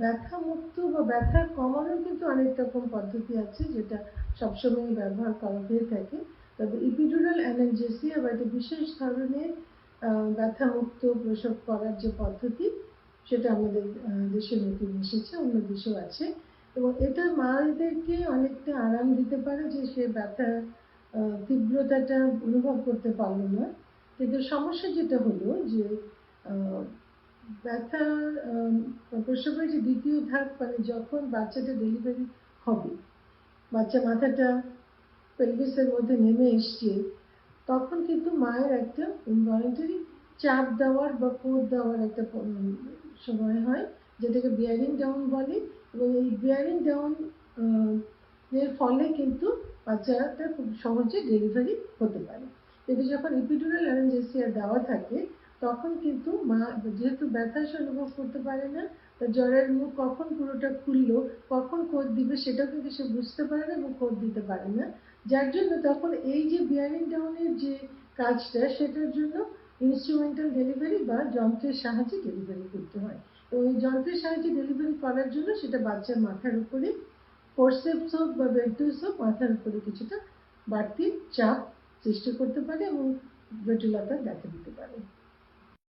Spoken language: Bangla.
ব্যথা মুক্ত বা ব্যথা কমানোর কিন্তু অনেক রকম পদ্ধতি আছে যেটা সবসময় ব্যবহার করা হয়ে থাকে। তবে ইপিডুরাল অ্যানালজেসিয়া বা একটা বিশেষ ধরনের ব্যথা মুক্ত প্রসব করার যে পদ্ধতি, সেটা আমাদের দেশে নতুন এসেছে, অন্য দেশেও আছে। এবং এটা মায়েদেরকে অনেকটা আরাম দিতে পারে যে সে ব্যথার তীব্রতাটা অনুভব করতে পারল না। কিন্তু সমস্যা যেটা হলো যে ব্যথা প্রসবের যে দ্বিতীয় ধাপ মানে যখন বাচ্চাটা ডেলিভারি হবে, বাচ্চা মাথাটা পেলভিসের মধ্যে নেমে এসছে, তখন কিন্তু মায়ের একটা ইনভলেন্টারি চাপ দেওয়ার বা কোদ দেওয়ার একটা সময় হয়, যেটাকে বিয়ারিং ডাউন বলে, এবং এই বিয়ারিং ডাউন এর ফলে কিন্তু বাচ্চাটা খুব সহজে ডেলিভারি হতে পারে। কিন্তু যখন ইপিডুরাল অ্যানালজেসিয়া দেওয়া থাকে তখন কিন্তু মা যেহেতু ব্যথা সে অনুভব করতে পারে না তার জ্বরের মুখ কখন পুরোটা খুললো, কখন কোদ দিবে সেটাও কিন্তু সে বুঝতে পারে না এবং কোদ দিতে পারে না। যার জন্য তখন এই যে বিয়ারিং ডাউনের যে কাজটা, সেটার জন্য ইনস্ট্রুমেন্টাল ডেলিভারি বা যন্ত্রের সাহায্যে ডেলিভারি করতে হয়। এবং এই যন্ত্রের সাহায্যে ডেলিভারি করার জন্য সেটা বাচ্চার মাথার উপরে ফোরসেপস হোক বা ভেন্টুস হোক, মাথার উপরে কিছুটা বাড়তি চাপ সৃষ্টি করতে পারে এবং জটিলতা দেখা দিতে